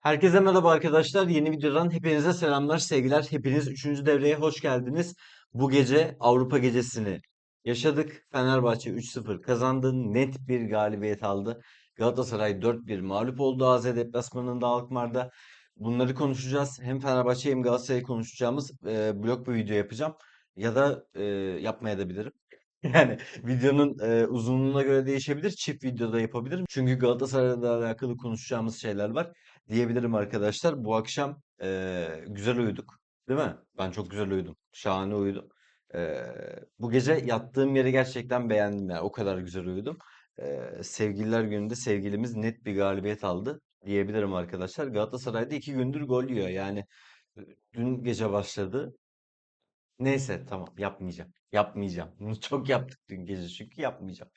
Herkese merhaba arkadaşlar. Yeni videodan hepinize selamlar, sevgiler. Hepiniz 3. devreye hoş geldiniz. Bu gece Avrupa gecesini yaşadık. Fenerbahçe 3-0 kazandı. Net bir galibiyet aldı. Galatasaray 4-1 mağlup oldu AZ deplasmanında Alkmaar'da. Bunları konuşacağız. Hem Fenerbahçe hem Galatasaray'ı konuşacağımız e, blok bir video yapacağım. Ya da e, yapmaya da bilirim. Yani videonun e, uzunluğuna göre değişebilir. Çift videoda yapabilirim. Çünkü Galatasaray'la alakalı konuşacağımız şeyler var diyebilirim arkadaşlar. Bu akşam eee, güzel uyuduk. Değil mi? Ben çok güzel uyudum. Şahane uyudum. Eee, bu gece yattığım yeri gerçekten beğendim yani. O kadar güzel uyudum. Eee, Sevgililer Günü'nde sevgilimiz net bir galibiyet aldı diyebilirim arkadaşlar. Galatasaray'da iki gündür gol yiyor. Yani e, dün gece başladı. Neyse tamam yapmayacağım. Yapmayacağım. Bunu çok yaptık dün gece çünkü yapmayacağım.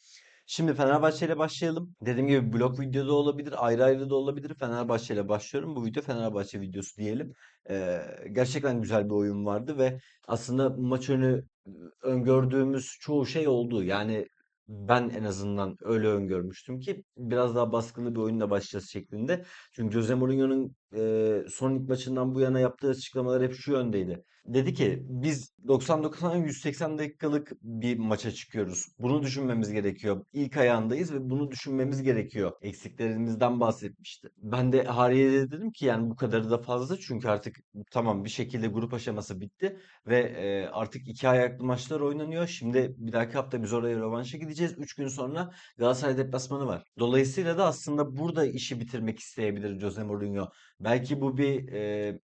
Şimdi Fenerbahçe ile başlayalım. Dediğim gibi blok videoda olabilir, ayrı ayrı da olabilir. Fenerbahçe ile başlıyorum. Bu video Fenerbahçe videosu diyelim. Ee, gerçekten güzel bir oyun vardı ve aslında maç önü e, öngördüğümüz çoğu şey oldu. Yani ben en azından öyle öngörmüştüm ki biraz daha baskılı bir oyunla başlayacağız şeklinde. Çünkü Jose Mourinho'nun e, son lig maçından bu yana yaptığı açıklamalar hep şu yöndeydi. Dedi ki biz 99'dan 180 dakikalık bir maça çıkıyoruz. Bunu düşünmemiz gerekiyor. İlk ayağındayız ve bunu düşünmemiz gerekiyor. Eksiklerimizden bahsetmişti. Ben de haliyle dedim ki yani bu kadarı da fazla çünkü artık tamam bir şekilde grup aşaması bitti ve e, artık iki ayaklı maçlar oynanıyor. Şimdi bir dahaki hafta biz oraya rövanşa gideceğiz. Üç gün sonra Galatasaray deplasmanı var. Dolayısıyla da aslında burada işi bitirmek isteyebilir Jose Mourinho. Belki bu bir e,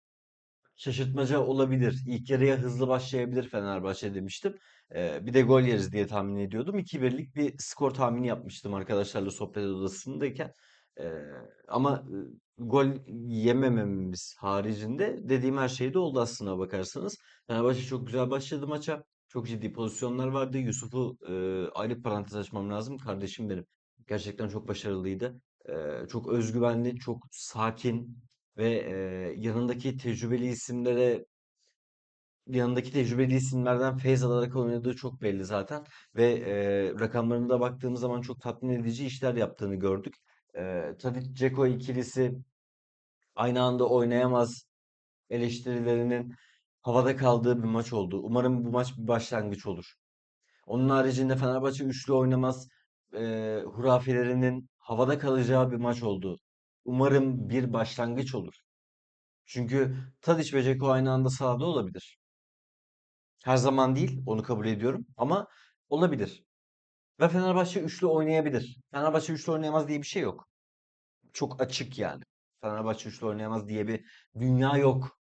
şaşırtmaca olabilir. İlk yarıya hızlı başlayabilir Fenerbahçe demiştim. Ee, bir de gol yeriz diye tahmin ediyordum. 2-1'lik bir skor tahmini yapmıştım arkadaşlarla sohbet odasındayken. Ee, ama e, gol yemememiz haricinde dediğim her şey de oldu aslına bakarsanız. Fenerbahçe çok güzel başladı maça. Çok ciddi pozisyonlar vardı. Yusuf'u e, ayrı parantez açmam lazım. Kardeşim benim. Gerçekten çok başarılıydı. Ee, çok özgüvenli, çok sakin, ve eee, yanındaki tecrübeli isimlere yanındaki tecrübeli isimlerden feyz alarak oynadığı çok belli zaten. Ve eee rakamlarına da baktığımız zaman çok tatmin edici işler yaptığını gördük. Eee Tadic Dzeko ikilisi aynı anda oynayamaz eleştirilerinin havada kaldığı bir maç oldu. Umarım bu maç bir başlangıç olur. Onun haricinde Fenerbahçe üçlü oynamaz eee hurafelerinin havada kalacağı bir maç oldu. Umarım bir başlangıç olur. Çünkü Tadiç ve Dzeko aynı anda sahada olabilir. Her zaman değil, onu kabul ediyorum ama olabilir. Ve Fenerbahçe üçlü oynayabilir. Fenerbahçe üçlü oynayamaz diye bir şey yok. Çok açık yani. Fenerbahçe üçlü oynayamaz diye bir dünya yok.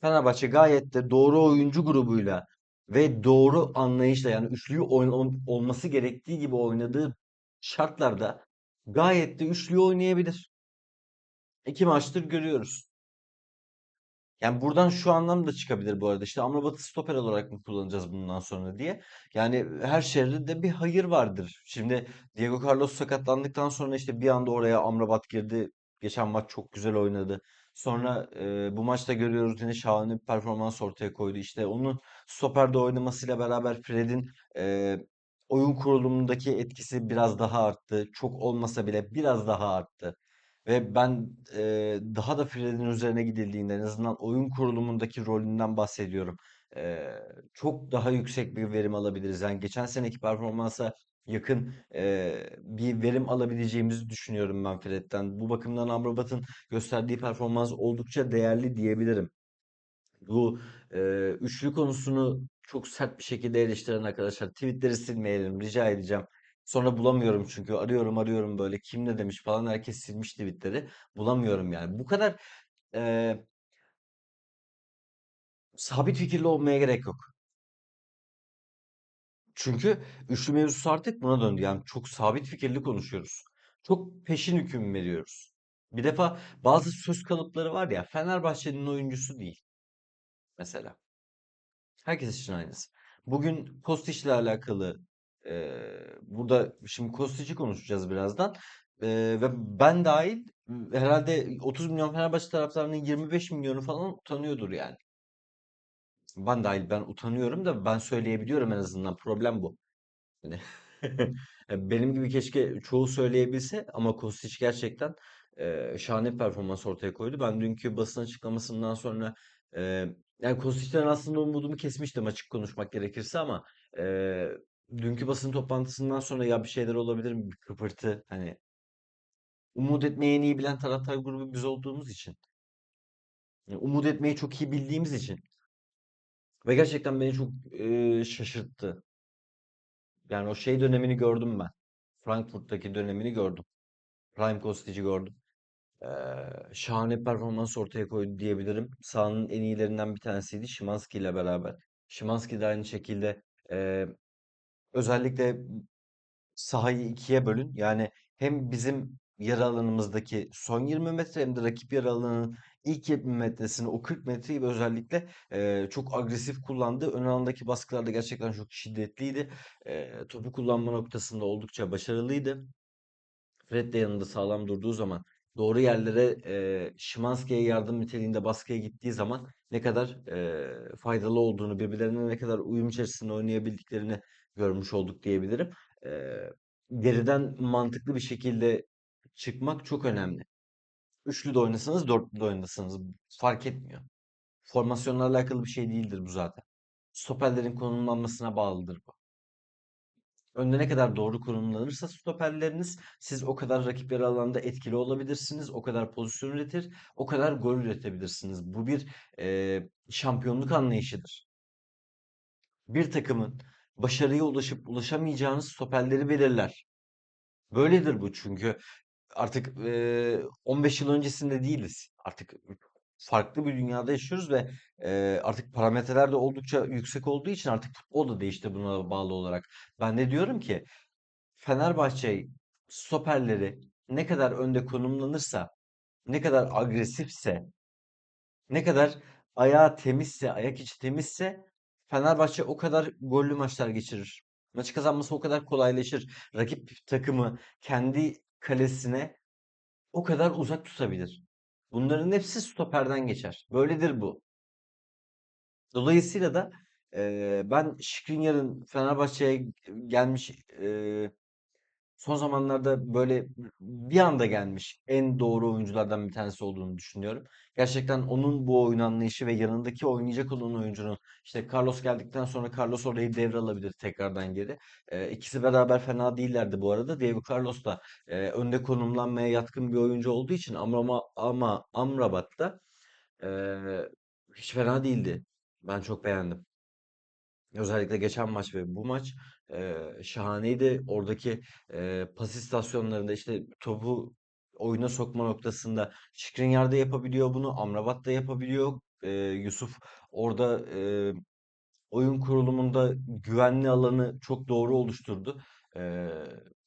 Fenerbahçe gayet de doğru oyuncu grubuyla ve doğru anlayışla yani üçlüyü oyn- olması gerektiği gibi oynadığı şartlarda gayet de üçlüyü oynayabilir. İki maçtır görüyoruz. Yani buradan şu anlam da çıkabilir bu arada. İşte Amrabat'ı stoper olarak mı kullanacağız bundan sonra diye. Yani her şerde de bir hayır vardır. Şimdi Diego Carlos sakatlandıktan sonra işte bir anda oraya Amrabat girdi. Geçen maç çok güzel oynadı. Sonra e, bu maçta görüyoruz yine şahane bir performans ortaya koydu. İşte onun stoperde oynamasıyla beraber Fred'in e, oyun kurulumundaki etkisi biraz daha arttı. Çok olmasa bile biraz daha arttı. Ve ben eee, daha da Fred'in üzerine gidildiğinde en azından oyun kurulumundaki rolünden bahsediyorum. Eee, çok daha yüksek bir verim alabiliriz. Yani geçen seneki performansa yakın eee, bir verim alabileceğimizi düşünüyorum ben Fred'den. Bu bakımdan Amrabat'ın gösterdiği performans oldukça değerli diyebilirim. Bu eee, üçlü konusunu çok sert bir şekilde eleştiren arkadaşlar tweetleri silmeyelim rica edeceğim. Sonra bulamıyorum çünkü arıyorum arıyorum böyle kim ne demiş falan herkes silmiş tweetleri. Bulamıyorum yani. Bu kadar eee, sabit fikirli olmaya gerek yok. Çünkü üçlü mevzusu artık buna döndü. Yani çok sabit fikirli konuşuyoruz. Çok peşin hüküm veriyoruz. Bir defa bazı söz kalıpları var ya Fenerbahçe'nin oyuncusu değil mesela. Herkes için aynısı. Bugün Kostić ile alakalı eee, burada şimdi Kostić'i konuşacağız birazdan. Eee, ve ben dahil herhalde 30 milyon Fenerbahçe taraftarının 25 milyonu falan utanıyordur yani. Ben dahil ben utanıyorum da ben söyleyebiliyorum en azından. Problem bu. Hani benim gibi keşke çoğu söyleyebilse ama Kostić gerçekten e, şahane performans ortaya koydu. Ben dünkü basın açıklamasından sonra e, yani Kostic'ten aslında umudumu kesmiştim açık konuşmak gerekirse ama e, dünkü basın toplantısından sonra ya bir şeyler olabilir mi? Bir kıpırtı hani umut etmeyi en iyi bilen taraftar grubu biz olduğumuz için. Yani umut etmeyi çok iyi bildiğimiz için. Ve gerçekten beni çok e, şaşırttı. Yani o şey dönemini gördüm ben. Frankfurt'taki dönemini gördüm. Prime Kostic'i gördüm. Şahane performans ortaya koydu diyebilirim. Sahanın en iyilerinden bir tanesiydi Szymański ile beraber. Szymański de aynı şekilde e, özellikle sahayı ikiye bölün. Yani hem bizim yarı alanımızdaki son 20 metre hem de rakip yarı alanının ilk 20 metresini o 40 metreyi özellikle e, çok agresif kullandı. Ön alandaki baskılar da gerçekten çok şiddetliydi. E, topu kullanma noktasında oldukça başarılıydı. Fred de yanında sağlam durduğu zaman doğru yerlere e, Szymański'ye yardım niteliğinde baskıya gittiği zaman ne kadar e, faydalı olduğunu, birbirlerine ne kadar uyum içerisinde oynayabildiklerini görmüş olduk diyebilirim. E, geriden mantıklı bir şekilde çıkmak çok önemli. Üçlü de oynasanız, dörtlü de oynasanız fark etmiyor. Formasyonla alakalı bir şey değildir bu zaten. Stoperlerin konumlanmasına bağlıdır bu. Önde ne kadar doğru konumlanırsa stoperleriniz siz o kadar rakip yarı alanda etkili olabilirsiniz. O kadar pozisyon üretir, o kadar gol üretebilirsiniz. Bu bir eee, şampiyonluk anlayışıdır. Bir takımın başarıya ulaşıp ulaşamayacağınız stoperleri belirler. Böyledir bu çünkü artık eee, 15 yıl öncesinde değiliz. Artık farklı bir dünyada yaşıyoruz ve eee, artık parametreler de oldukça yüksek olduğu için artık futbol da değişti buna bağlı olarak. Ben de diyorum ki Fenerbahçe stoperleri ne kadar önde konumlanırsa, ne kadar agresifse, ne kadar ayağı temizse, ayak içi temizse Fenerbahçe o kadar gollü maçlar geçirir. Maçı kazanması o kadar kolaylaşır. Rakip takımı kendi kalesine o kadar uzak tutabilir. Bunların hepsi stoperden geçer. Böyledir bu. Dolayısıyla da eee, ben Skriniar'ın Fenerbahçe'ye gelmiş eee, son zamanlarda böyle bir anda gelmiş en doğru oyunculardan bir tanesi olduğunu düşünüyorum. Gerçekten onun bu oyun anlayışı ve yanındaki oynayacak olan oyuncunun işte Carlos geldikten sonra Carlos orayı devralabilir tekrardan geri. Ee, ikisi beraber fena değillerdi bu arada. Diego Carlos da e, önde konumlanmaya yatkın bir oyuncu olduğu için ama, ama Amrabat'ta e, hiç fena değildi. Ben çok beğendim. Özellikle geçen maç ve bu maç eee, şahaneydi. Oradaki eee pas istasyonlarında işte topu oyuna sokma noktasında Skriniar da yapabiliyor bunu. Amrabat da yapabiliyor. Eee, Yusuf orada eee, oyun kurulumunda güvenli alanı çok doğru oluşturdu. Eee,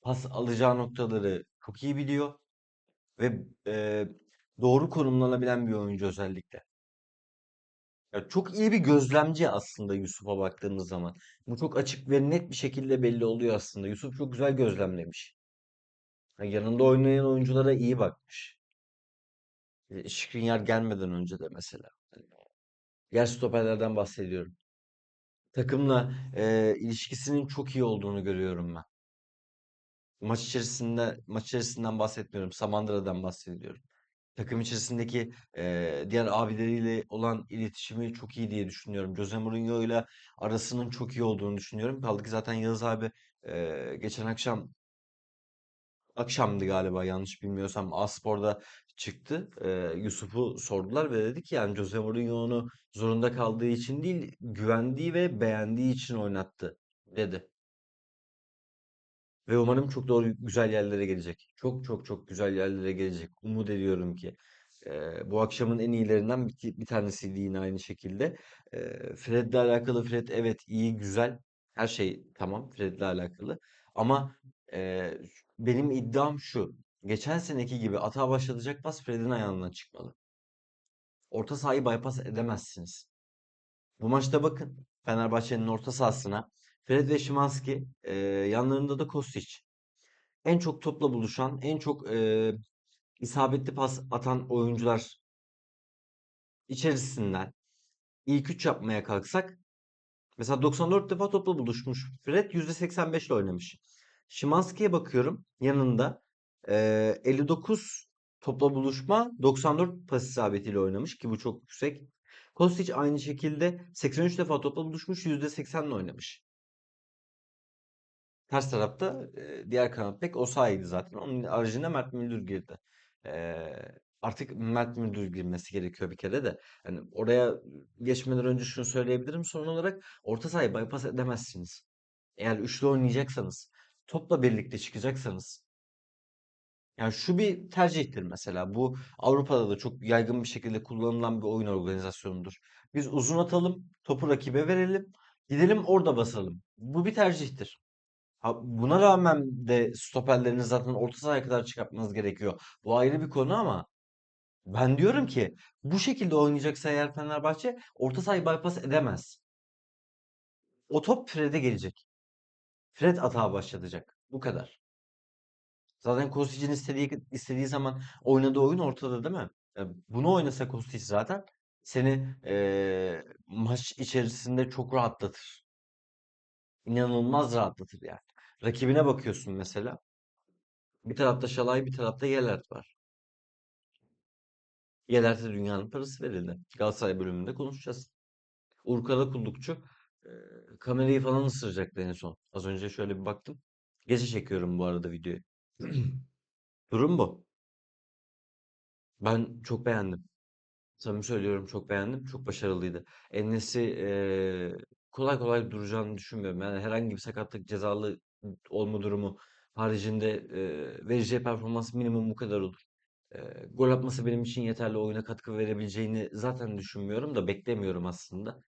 pas alacağı noktaları çok iyi biliyor ve eee, doğru konumlanabilen bir oyuncu özellikle. Ya çok iyi bir gözlemci aslında Yusuf'a baktığımız zaman. Bu çok açık ve net bir şekilde belli oluyor aslında. Yusuf çok güzel gözlemlemiş. Yanında oynayan oyunculara iyi bakmış. E, gelmeden önce de mesela. Hani diğer stoperlerden bahsediyorum. Takımla e, ilişkisinin çok iyi olduğunu görüyorum ben. Maç içerisinde maç içerisinden bahsetmiyorum. Samandıra'dan bahsediyorum. Takım içerisindeki eee, diğer abileriyle olan iletişimi çok iyi diye düşünüyorum. Jose Mourinho ile arasının çok iyi olduğunu düşünüyorum. Kaldı ki zaten Yağız abi eee, geçen akşam akşamdı galiba yanlış bilmiyorsam A-Spor'da çıktı. Eee, Yusuf'u sordular ve dedi ki yani Jose Mourinho zorunda kaldığı için değil güvendiği ve beğendiği için oynattı dedi. Ve umarım çok doğru güzel yerlere gelecek. Çok çok çok güzel yerlere gelecek. Umut ediyorum ki. Eee, bu akşamın en iyilerinden bir, bir tanesiydi yine aynı şekilde. Eee Fred'le alakalı Fred evet iyi güzel. Her şey tamam Fred'le alakalı. Ama eee, benim iddiam şu. Geçen seneki gibi atağa başlatacak pas Fred'in ayağından çıkmalı. Orta sahayı bypass edemezsiniz. Bu maçta bakın Fenerbahçe'nin orta sahasına Fred ve Szymański eee, yanlarında da Kostić. En çok topla buluşan, en çok eee, isabetli pas atan oyuncular içerisinden ilk 3 yapmaya kalksak mesela 94 defa topla buluşmuş. Fred %85 ile oynamış. Szymański'ye bakıyorum yanında eee, 59 Topla buluşma 94 pas isabetiyle oynamış ki bu çok yüksek. Kostić aynı şekilde 83 defa topla buluşmuş %80'le oynamış. Ters tarafta e, diğer kanat bek Osayi'di zaten. Onun haricinde Mert Müldür girdi. E, artık Mert Müldür girmesi gerekiyor bir kere de. Yani oraya geçmeden önce şunu söyleyebilirim. Son olarak orta sahayı bypass edemezsiniz. Eğer üçlü oynayacaksanız, topla birlikte çıkacaksanız. Yani şu bir tercihtir mesela. Bu Avrupa'da da çok yaygın bir şekilde kullanılan bir oyun organizasyonudur. Biz uzun atalım, topu rakibe verelim, gidelim orada basalım. Bu bir tercihtir. Buna rağmen de stoperlerini zaten orta sahaya kadar çıkartmanız gerekiyor. Bu ayrı bir konu ama ben diyorum ki bu şekilde oynayacaksa eğer Fenerbahçe orta sahayı bypass edemez. O top Fred'e gelecek. Fred atağa başlatacak. Bu kadar. Zaten Kostic'in istediği istediği zaman oynadığı oyun ortada değil mi? E, bunu oynasa Kostic zaten seni e, maç içerisinde çok rahatlatır. İnanılmaz rahatlatır yani. Rakibine bakıyorsun mesela. Bir tarafta Şalay, bir tarafta Yelert var. Yelert'e dünyanın parası verildi. Galatasaray bölümünde konuşacağız. Urkala Kullukçu e, kamerayı falan ısıracaktı en son. Az önce şöyle bir baktım. Gece çekiyorum bu arada videoyu. Durum bu. Ben çok beğendim. Samimi söylüyorum çok beğendim. Çok başarılıydı. En-Nesyri eee, kolay kolay duracağını düşünmüyorum. Yani herhangi bir sakatlık, cezalı olma durumu haricinde eee, vereceği performans minimum bu kadar olur. Eee, gol atması benim için yeterli oyuna katkı verebileceğini zaten düşünmüyorum da beklemiyorum aslında.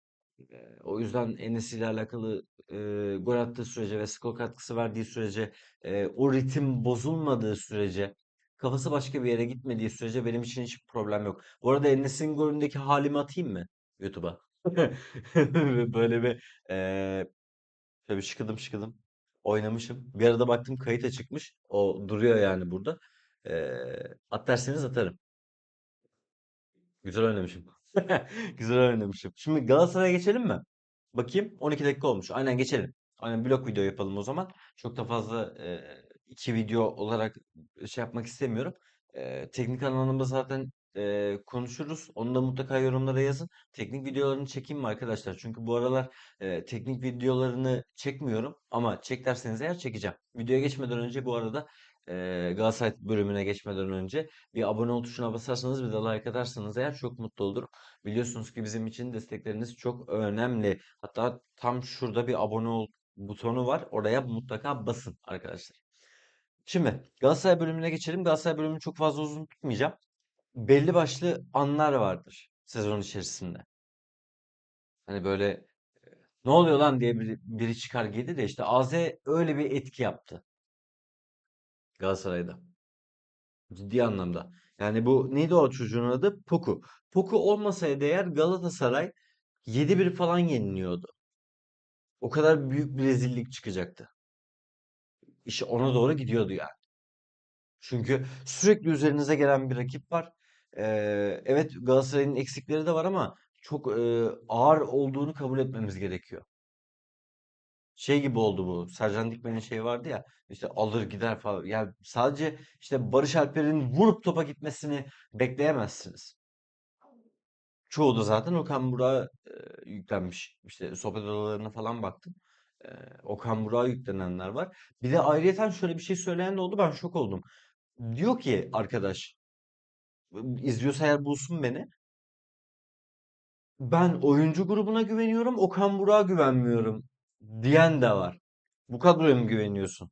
Eee, o yüzden En-Nesyri ile alakalı eee, gol attığı sürece ve skor katkısı verdiği sürece eee, o ritim bozulmadığı sürece kafası başka bir yere gitmediği sürece benim için hiç problem yok. Bu arada En-Nesyri'nin golündeki halimi atayım mı YouTube'a? Böyle bir eee şöyle bir şıkıdım şıkıdım oynamışım. Bir arada baktım kayıt çıkmış. O duruyor yani burada. Eee at derseniz atarım. Güzel oynamışım. Güzel oynamışım. Şimdi Galatasaray'a geçelim mi? Bakayım 12 dakika olmuş. Aynen geçelim. Aynen blok video yapalım o zaman. Çok da fazla e, iki video olarak şey yapmak istemiyorum. E, teknik anlamda zaten e, konuşuruz. Onu da mutlaka yorumlara yazın. Teknik videolarını çekeyim mi arkadaşlar? Çünkü bu aralar e, teknik videolarını çekmiyorum. Ama çek derseniz eğer çekeceğim. Videoya geçmeden önce bu arada e, Galatasaray bölümüne geçmeden önce bir abone ol tuşuna basarsanız bir de like atarsanız eğer çok mutlu olurum. Biliyorsunuz ki bizim için destekleriniz çok önemli. Hatta tam şurada bir abone ol butonu var. Oraya mutlaka basın arkadaşlar. Şimdi Galatasaray bölümüne geçelim. Galatasaray bölümünü çok fazla uzun tutmayacağım. Belli başlı anlar vardır sezon içerisinde. Hani böyle ne oluyor lan diye biri, biri çıkar geldi de işte AZ öyle bir etki yaptı Galatasaray'da. Ciddi anlamda. Yani bu neydi o çocuğun adı? Poku. Poku olmasaydı eğer Galatasaray 7-1 falan yeniliyordu. O kadar büyük bir rezillik çıkacaktı. İş ona doğru gidiyordu yani. Çünkü sürekli üzerinize gelen bir rakip var. Ee, evet Galatasaray'ın eksikleri de var ama çok e, ağır olduğunu kabul etmemiz gerekiyor. Şey gibi oldu bu. Sercan Dikmen'in şey vardı ya işte alır gider falan. Yani sadece işte Barış Alper'in vurup topa gitmesini bekleyemezsiniz. Çoğu da zaten Okan Burak'a e, yüklenmiş. İşte sohbet odalarına falan baktım. E, Okan Burak'a yüklenenler var. Bir de ayrıyeten şöyle bir şey söyleyen de oldu. Ben şok oldum. Diyor ki arkadaş izliyorsa eğer bulsun beni. Ben oyuncu grubuna güveniyorum. Okan Burak'a güvenmiyorum diyen de var. Bu kadroya mı güveniyorsun?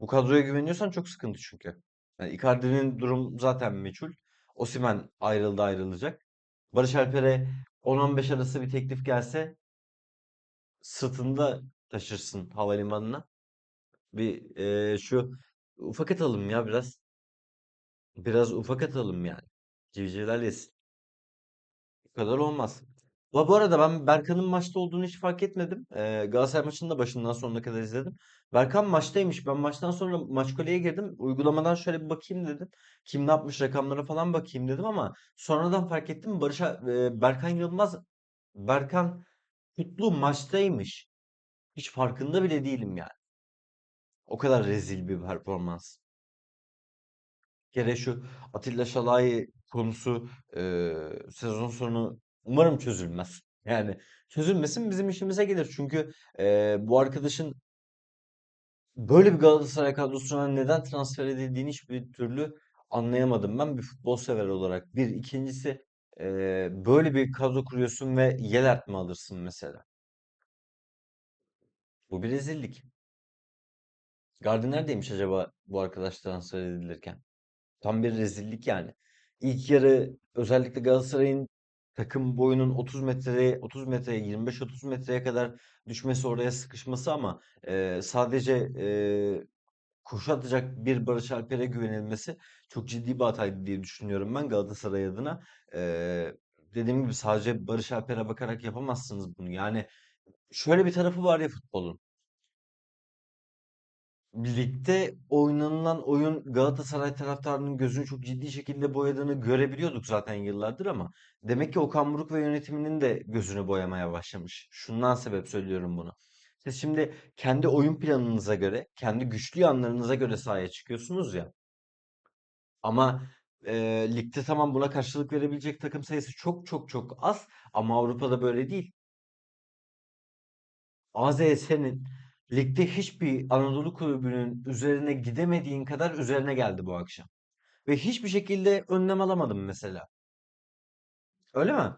Bu kadroya güveniyorsan çok sıkıntı çünkü. Yani Icardi'nin durum zaten meçhul. Osimhen ayrıldı ayrılacak. Barış Alper'e 10-15 arası bir teklif gelse sırtında taşırsın havalimanına. Bir e, şu ufak atalım ya biraz. Biraz ufak atalım yani. Civcivler yesin. Bu kadar olmaz. Bu bu arada ben Berkan'ın maçta olduğunu hiç fark etmedim. Ee, Galatasaray maçını da başından sonuna kadar izledim. Berkan maçtaymış. Ben maçtan sonra Maçkole'ye girdim. Uygulamadan şöyle bir bakayım dedim. Kim ne yapmış rakamlara falan bakayım dedim ama sonradan fark ettim. Barış e, Berkan Yılmaz Berkan Kutlu maçtaymış. Hiç farkında bile değilim yani. O kadar rezil bir performans. Kere şu Atilla Şalay konusu eee, sezon sonu umarım çözülmez. Yani çözülmesin bizim işimize gelir. Çünkü eee, bu arkadaşın böyle bir Galatasaray kadrosuna neden transfer edildiğini hiçbir türlü anlayamadım ben bir futbol sever olarak. Bir, ikincisi eee, böyle bir kadro kuruyorsun ve Yelert mi alırsın mesela? Bu bir rezillik. Gardi neredeymiş acaba bu arkadaş transfer edilirken? Tam bir rezillik yani. İlk yarı özellikle Galatasaray'ın takım boyunun 30 metreye 30 metreye 25-30 metreye kadar düşmesi oraya sıkışması ama e, sadece e, koşu atacak bir Barış Alper'e güvenilmesi çok ciddi bir hataydı diye düşünüyorum ben Galatasaray adına. E, dediğim gibi sadece Barış Alper'e bakarak yapamazsınız bunu. Yani şöyle bir tarafı var ya futbolun. Ligde oynanılan oyun Galatasaray taraftarının gözünü çok ciddi şekilde boyadığını görebiliyorduk zaten yıllardır ama demek ki Okan Buruk ve yönetiminin de gözünü boyamaya başlamış. Şundan sebep söylüyorum bunu. Siz şimdi kendi oyun planınıza göre, kendi güçlü yanlarınıza göre sahaya çıkıyorsunuz ya. Ama e, ligde tamam buna karşılık verebilecek takım sayısı çok çok çok az ama Avrupa'da böyle değil. AZS'nin ligde hiçbir Anadolu kulübünün üzerine gidemediğin kadar üzerine geldi bu akşam. Ve hiçbir şekilde önlem alamadım mesela. Öyle mi?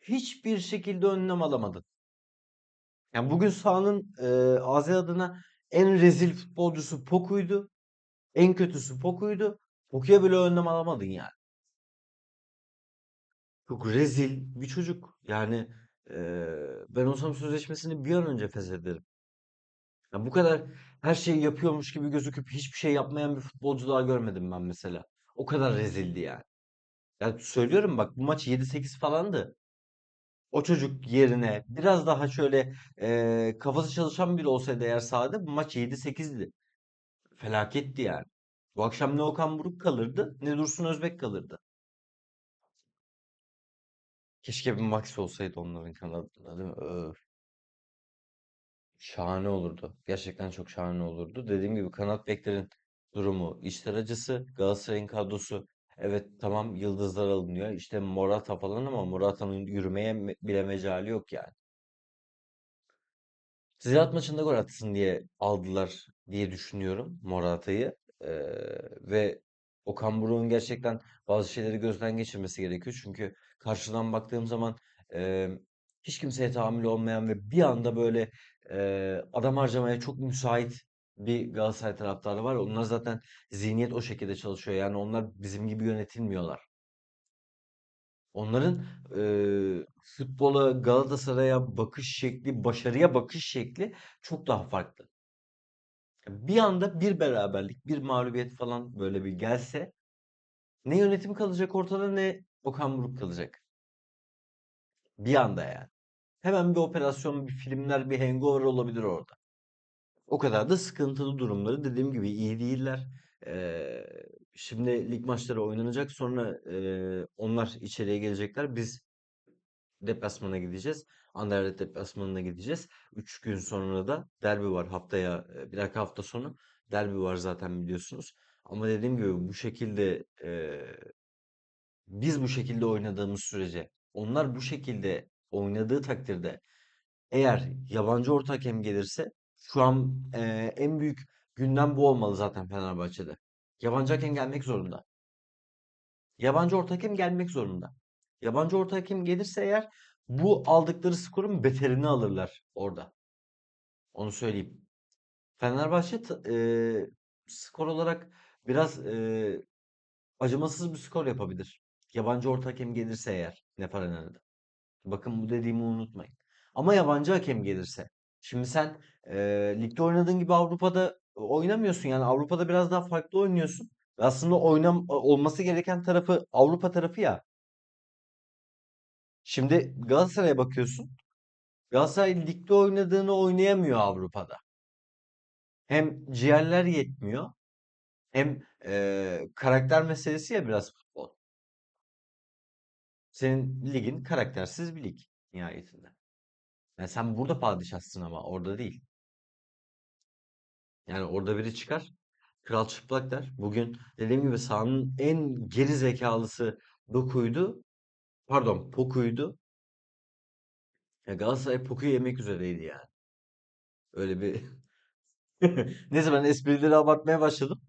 Hiçbir şekilde önlem alamadın. Yani bugün sahanın e, AZ adına en rezil futbolcusu Poku'ydu. En kötüsü Poku'ydu. Poku'ya bile önlem alamadın yani. Çok rezil bir çocuk. Yani e, ben olsam sözleşmesini bir an önce feshederim. Ya bu kadar her şeyi yapıyormuş gibi gözüküp hiçbir şey yapmayan bir futbolcu daha görmedim ben mesela. O kadar rezildi yani. Ya söylüyorum bak bu maç 7-8 falandı. O çocuk yerine biraz daha şöyle eee, kafası çalışan biri olsaydı eğer sahada bu maç 7-8'di. Felaketti yani. Bu akşam ne Okan Buruk kalırdı ne Dursun Özbek kalırdı. Keşke bir Max olsaydı onların kanadında değil mi? Öf. Şahane olurdu. Gerçekten çok şahane olurdu. Dediğim gibi kanat beklerin durumu içler acısı. Galatasaray'ın kadrosu evet tamam yıldızlar alınıyor. İşte Morata falan ama Morata'nın yürümeye me- bile mecali yok yani. Ziraat maçında gol atsın diye aldılar diye düşünüyorum Morata'yı. Ee, ve Okan Buruk'un gerçekten bazı şeyleri gözden geçirmesi gerekiyor. Çünkü karşıdan baktığım zaman e, hiç kimseye tahammül olmayan ve bir anda böyle e, adam harcamaya çok müsait bir Galatasaray taraftarı var. Onlar zaten zihniyet o şekilde çalışıyor. Yani onlar bizim gibi yönetilmiyorlar. Onların eee, futbola, Galatasaray'a bakış şekli, başarıya bakış şekli çok daha farklı. Bir anda bir beraberlik, bir mağlubiyet falan böyle bir gelse ne yönetim kalacak ortada ne Okan Buruk kalacak. Bir anda yani. Hemen bir operasyon, bir filmler, bir hangover olabilir orada. O kadar da sıkıntılı durumları dediğim gibi iyi değiller. Eee, şimdi lig maçları oynanacak sonra eee, onlar içeriye gelecekler. Biz deplasmana gideceğiz. Anderlecht deplasmanına gideceğiz. Üç gün sonra da derbi var haftaya. e, Bir dakika hafta sonu derbi var zaten biliyorsunuz. Ama dediğim gibi bu şekilde e, biz bu şekilde oynadığımız sürece onlar bu şekilde oynadığı takdirde eğer yabancı orta hakem gelirse şu an e, en büyük gündem bu olmalı zaten Fenerbahçe'de. Yabancı hakem gelmek zorunda. Yabancı orta hakem gelmek zorunda. Yabancı orta hakem gelirse eğer bu aldıkları skorun beterini alırlar orada. Onu söyleyeyim. Fenerbahçe eee, skor olarak biraz eee, acımasız bir skor yapabilir. Yabancı orta hakem gelirse eğer Neferenen'de. Bakın bu dediğimi unutmayın. Ama yabancı hakem gelirse. Şimdi sen eee, ligde oynadığın gibi Avrupa'da oynamıyorsun. Yani Avrupa'da biraz daha farklı oynuyorsun. Aslında oynam olması gereken tarafı Avrupa tarafı ya. Şimdi Galatasaray'a bakıyorsun. Galatasaray ligde oynadığını oynayamıyor Avrupa'da. Hem ciğerler yetmiyor, hem eee, karakter meselesi ya biraz futbol. Senin ligin karaktersiz bir lig nihayetinde. Yani sen burada padişahsın ama orada değil. Yani orada biri çıkar. Kral çıplaklar. Bugün dediğim gibi sahanın en geri zekalısı Doku'ydu. Pardon, Poku'ydu. Ya Galatasaray Poku'yu yemek üzereydi yani. Öyle bir Neyse ben esprileri abartmaya başladım.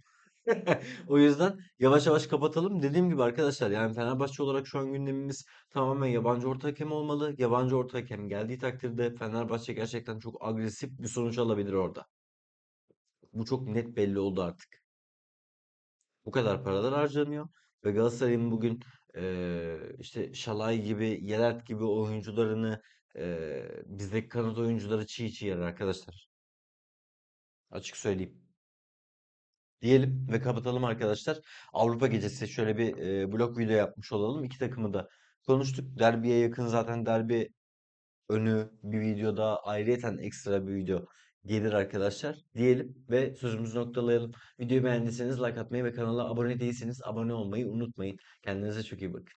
O yüzden yavaş yavaş kapatalım. Dediğim gibi arkadaşlar yani Fenerbahçe olarak şu an gündemimiz tamamen yabancı orta hakem olmalı. Yabancı orta hakem geldiği takdirde Fenerbahçe gerçekten çok agresif bir sonuç alabilir orada. Bu çok net belli oldu artık. Bu kadar paralar harcanıyor ve Galatasaray'ın bugün eee, işte Şalay gibi, Yelert gibi oyuncularını eee bizdeki kanat oyuncuları çiğ çiğ yer arkadaşlar. Açık söyleyeyim. Diyelim ve kapatalım arkadaşlar. Avrupa Gecesi şöyle bir eee blog video yapmış olalım. İki takımı da konuştuk. Derbiye yakın zaten derbi önü bir videoda ayrıyeten ekstra bir video gelir arkadaşlar diyelim ve sözümüzü noktalayalım. Videoyu beğendiyseniz like atmayı ve kanala abone değilseniz abone olmayı unutmayın. Kendinize çok iyi bakın.